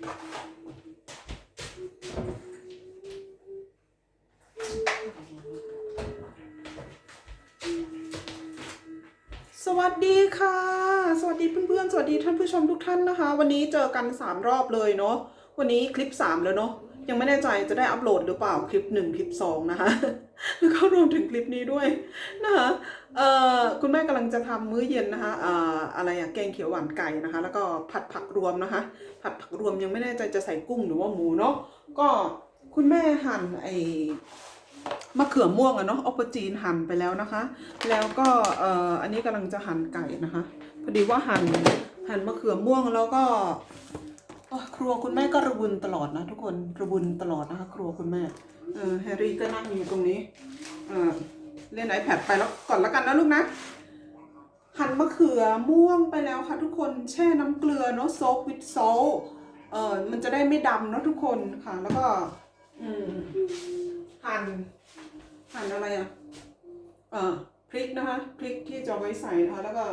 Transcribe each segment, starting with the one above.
สวัสดีค่ะ สวัสดีเพื่อนๆ สวัสดีท่านผู้ชมทุกท่านนะคะ วันนี้เจอกัน 3 รอบเลยเนาะวันนี้คลิป 3 แล้วเนาะ ยังไม่แน่ใจจะได้อัปโหลดหรือเปล่าคลิป 1 คลิป 2 นะคะ แล้วก็รวมถึงคลิปนี้ด้วยนะคะเอ่อคุณแม่กำลังจะทำมื้อเย็นนะคะเอ่ออะไรอะแกงเขียวหวานไก่นะคะ แล้วก็ผัดผักรวมนะคะ ผัดผักรวมยังไม่แน่ใจจะใส่กุ้งหรือว่าหมูเนาะก็คุณแม่หั่นไอมะเขือม่วงอะเนาะออปจีนหั่นไปแล้วนะคะ แล้วก็เอ่ออันนี้กำลังจะหั่นไก่นะคะ พอดีว่าหั่นหั่นมะเขือม่วงแล้วก็ ครัวคุณแม่ก็ระบุนตลอดนะทุกคนระบุนตลอดนะคะ ครัวคุณแม่เออแฮร์รี่ก็นั่งอยู่ตรงนี้เออเล่นไอแพดไปแล้วก่อนแล้วกันนะลูกนะหั่นมะเขือม่วงไปแล้วค่ะทุกคนแช่น้ำเกลือเนาะโซฟวิดโซเออมันจะได้ไม่ดำเนาะทุกคนค่ะ แล้วก็อืมหั่นหั่นอะไรอะเอ่อพริกนะคะพริกที่จะเอาไว้ใส่นะคะ แล้วก็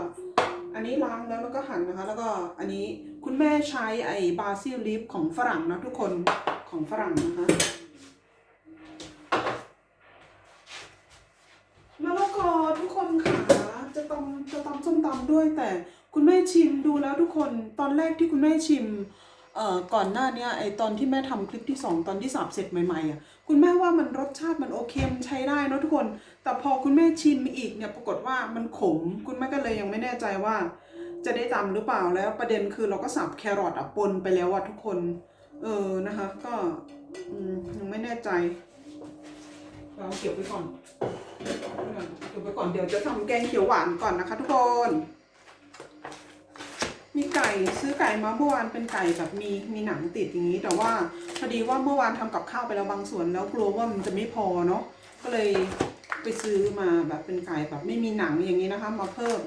อันนี้ล้างแล้วแล้วก็หั่นนะคะ แล้วก็อันนี้ คุณแม่ใช้ไอ้บาซิลลีฟของฝรั่งนะทุกคนของฝรั่งนะคะแล้วก็ทุกคนค่ะจะตำจะตำส้มตำด้วยแต่คุณแม่ชิมดูแล้วทุกคนตอนแรกที่คุณแม่ชิมเอ่อก่อนหน้านี้ไอตอนที่แม่ทำคลิปที่สองตอนที่สามเสร็จใหม่ๆอะคุณแม่ว่ามันรสชาติมันโอเคมันใช้ได้นะทุกคน แต่พอคุณแม่ชิมอีกเนี่ยปรากฏว่ามันขม คุณแม่ก็เลยยังไม่แน่ใจว่า จะได้ตำหรือเปล่าแล้วประเด็นคือเราก็สับแครอทอะปนไปแล้วอะทุกคน เออนะคะ ก็ยังไม่แน่ใจ เราเก็บไว้ก่อนเก็บไว้ก่อนเดี๋ยวจะทำแกงเขียวหวานก่อนนะคะ ทุกคน มีไก่ซื้อไก่มาเมื่อวานเป็นไก่แบบมีมีหนังติดอย่างนี้ แต่ว่าพอดีว่าเมื่อวานทำกับข้าวไปแล้วบางส่วนแล้วกลัวว่ามันจะไม่พอเนาะก็เลยไปซื้อมาแบบเป็นไก่แบบไม่มีหนังอย่างนี้นะคะ มาเพิ่ม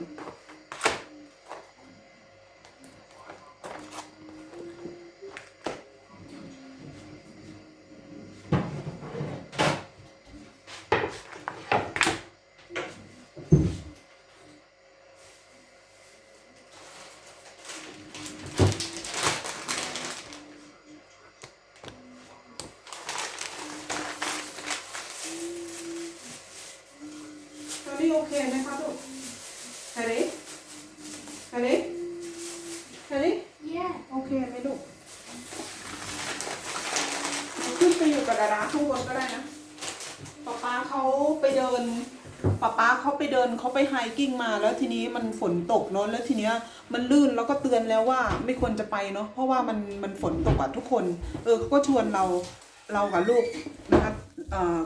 นนี้โอเคไหมคะลูกแฮร์รี่แฮร์รี่แฮร์รี่ Yeah. โอเคไหมลูกเราขึ้นไปอยู่กับดาราข้างบนก็ได้นะป๊าป๊าเขาไปเดินป๊าป๊าเขาไปเดินเขาไปไฮกิ้งมาแล้วทีนี้มันฝนตกเนาะแล้วทีเนี้ยมันลื่นแล้วก็เตือนแล้วว่าไม่ควรจะไปเนาะเพราะว่ามันมันฝนตกอะทุกคน เออเขาก็ชวนเราเรากับลูกนะ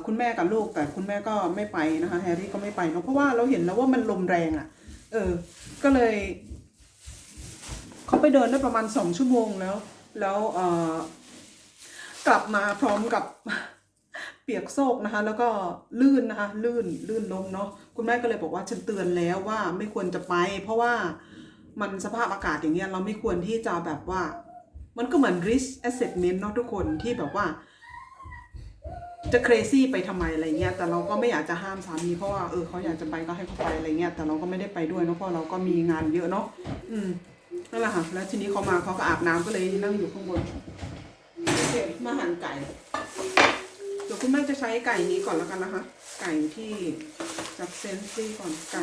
คุณแม่กับลูกแต่คุณแม่ก็ไม่ไปนะคะแฮร์รี่ก็ไม่ไปเนาะเพราะว่าเราเห็นแล้วว่ามันลมแรงอะเออ ก็เลยเขาไปเดินได้ประมาณสองชั่วโมงแล้ว แล้วเออกลับมาพร้อมกับเปียกโซกนะคะ แล้วก็ลื่นนะคะ ลื่นลื่นล้มเนาะคุณแม่ก็เลยบอกว่าฉันเตือนแล้วว่าไม่ควรจะไป เพราะว่ามันสภาพอากาศอย่างเงี้ยเราไม่ควรที่จะแบบว่า มันก็เหมือน risk assessment เนาะทุกคนที่แบบว่า จะ crazy ไปทำไมอะไรเงี้ยแต่เราก็ไม่อยากจะห้ามสามีเพราะว่าเออเขาอยากจะไปก็ให้เขาไปอะไรเงี้ยแต่เราก็ไม่ได้ไปด้วยเนาะเพราะเราก็มีงานเยอะเนาะอืมนั่นแหละค่ะแล้วทีนี้เขามาเขาก็อาบน้ำก็เลยนั่งอยู่ข้างบนโอเคมาหั่นไก่เดี๋ยวคุณแม่จะใช้ไก่นี้ก่อนแล้วกันนะคะ ไก่ที่จากเซนซี่ก่อนไก่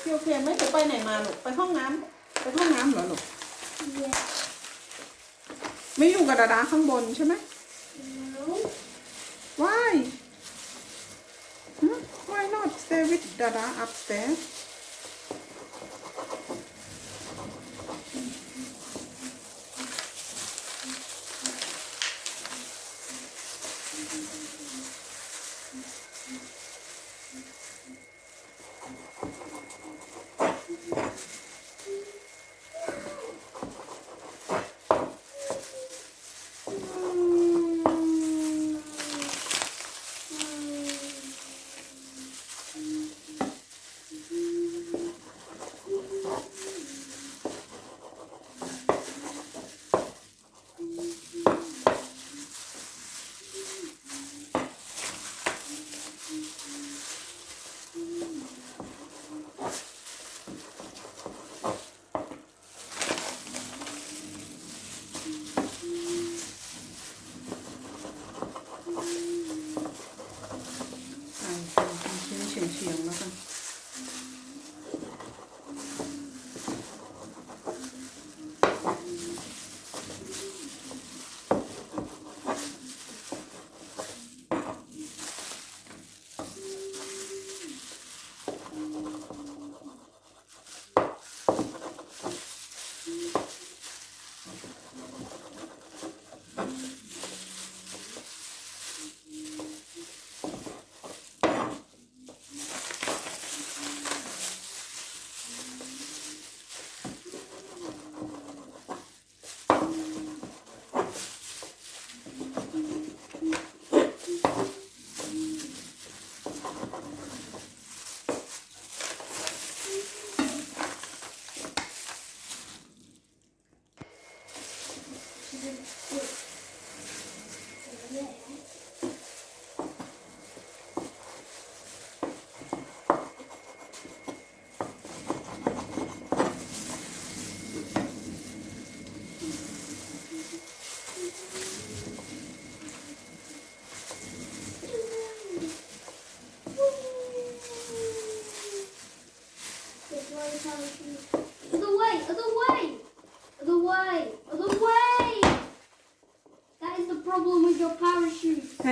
พี่โอเคไหมจะไปไหนมาลูกไปห้องน้ำไปห้องน้ำเหรอลูก ไม่อยู่กับดาดาข้างบนใช่ไหม No. Why? Hmm? Why not stay with Dada upstairs?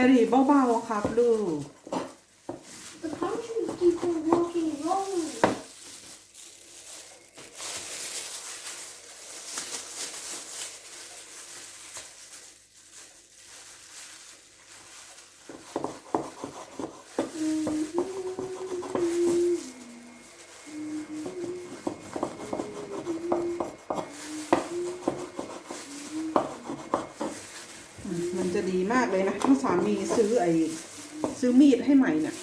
ร์รี่เบาๆครับลูก เลยนะที่สามีซื้อไอ้ซื้อมีดให้ใหม่นะ่ะ